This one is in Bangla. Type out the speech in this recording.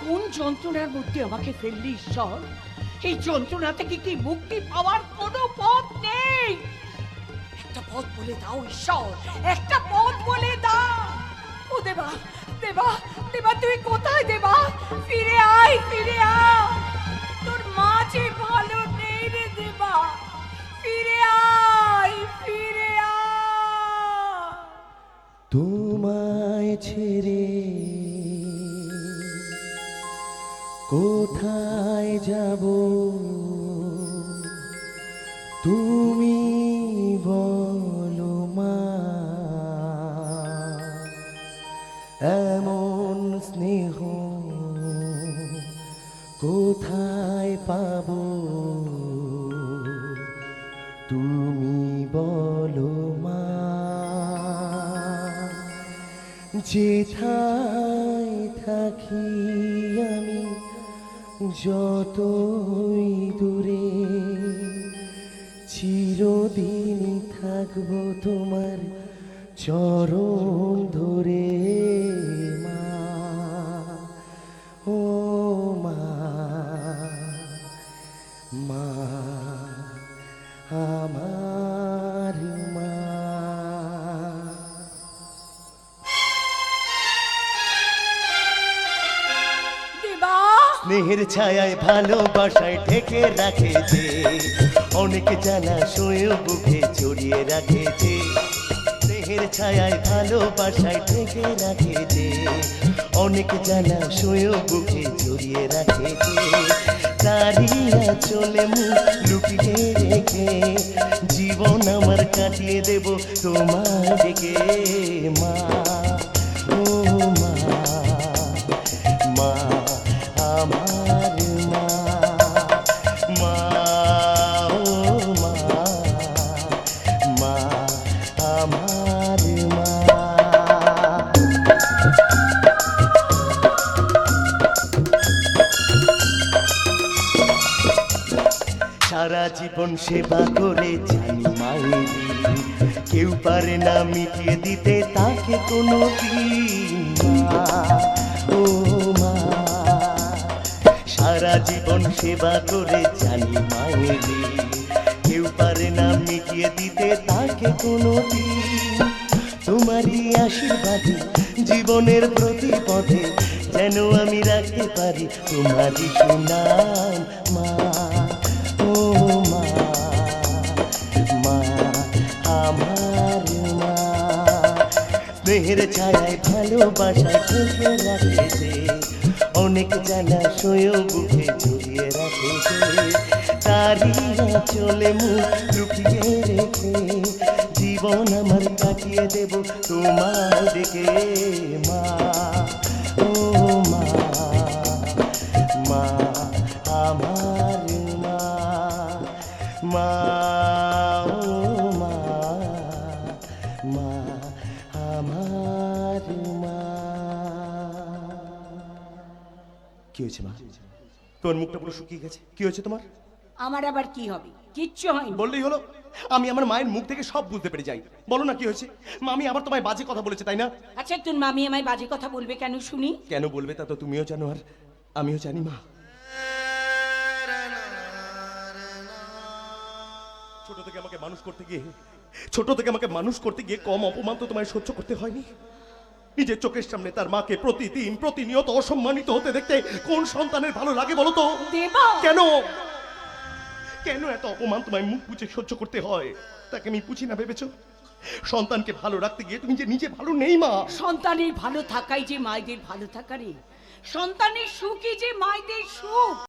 কোন যন্ত্রণার মধ্যে আমাকে ফেললি, ঈশ্বর? এই যন্ত্রণা থেকে কি মুক্তি পাওয়ার কোনো পথ নেই? একটা পথ বলে দাও, ঈশ্বর। একটা পথ বলে দাও। ও দেবা দেবা দেবা তুই কোথায় দেবা? ফিরে আয় ফিরে আয়। কোথায় যাব? তুমি বলো মা। এমন স্নেহ কোথায় পাব? তুমি বলো মা। যেথায় থাকি আমি যতই দূরে চিরদিনই থাকব তোমার চরণ ধরে মা। ও মা মা আমার স্নেহের ছায়ায় ভালোবাসায় ঢেকে রাখে যে, অনেক জানা শুয়ে বুকে জড়িয়ে রাখে যে, স্নেহের ছায়ায় ভালোবাসায় ঢেকে রাখে যে, অনেক জানা শুয়ে বুকে জড়িয়ে রাখে যে দাঁড়িয়ে চলে মুখ লুকিয়ে রেখে, জীবন আমার কাটিয়ে দেব তোমার দিকে মা। সারা জীবন সেবা করে জানি মায়েরি কেউ পারে না মিটিয়ে দিতে, তাকে কোনো ও মা। সারা জীবন সেবা করে জানি মায়েরি কেউ পারে না মিটিয়ে দিতে, তাকে কোনো তোমারই আশীর্বাদে জীবনের প্রতি পথে যেন আমি রাখতে পারি তোমারই সুনাম। স্নেহের ছায়ায় ভালোবাসায় ঢেকে রাখেছে অনেক জানা সয়েও বুকে জড়িয়ে রাখেছে তারই চলে মুখ লুকিয়ে রেখে। জীবন আমার কাটিয়ে দেব তোমার দিকে মা। ও মা মা, আমার মা মা। কি হয়েছে মা? তোমার মুখটা পুরো শুকিয়ে গেছে। কি হয়েছে তোমার? আমার আবার কি হবে? কিচ্ছু হয়নি। বললেই হলো আমি আমার মায়ের মুখ থেকে সব বুঝতে পেরে যাই। বলো না কি হয়েছে? মামি আবার তোমায় বাজে কথা বলেছে তাই না? আচ্ছা তোর মামি আমায় বাজে কথা বলবে কেন শুনি? কেন বলবে তা তো তুমিও জানো আর আমিও জানি মা। ছোট থেকে আমাকে মানুষ করতে গিয়ে ছোট থেকে আমাকে মানুষ করতে গিয়ে কম অপমান তো তোমায় সহ্য করতে হয়নি? নিজের চোখের সামনে তার মাকে প্রতিদিন প্রতিনিয়ত অসম্মানিত হতে দেখতে কোন সন্তানের ভালো লাগে বলো তো? কেন? কেন এত অপমান তোমায় মুখ বুঝে সহ্য করতে হয়? তাকে আমি বুঝি না ভেবেছো? সন্তানকে ভালো রাখতে গিয়ে তুমি যে নিজে ভালো নেই মা। সন্তানের ভালো থাকাই যে মায়েদের ভালো থাকা রে। সন্তানের সুখই যে মায়েদের সুখ।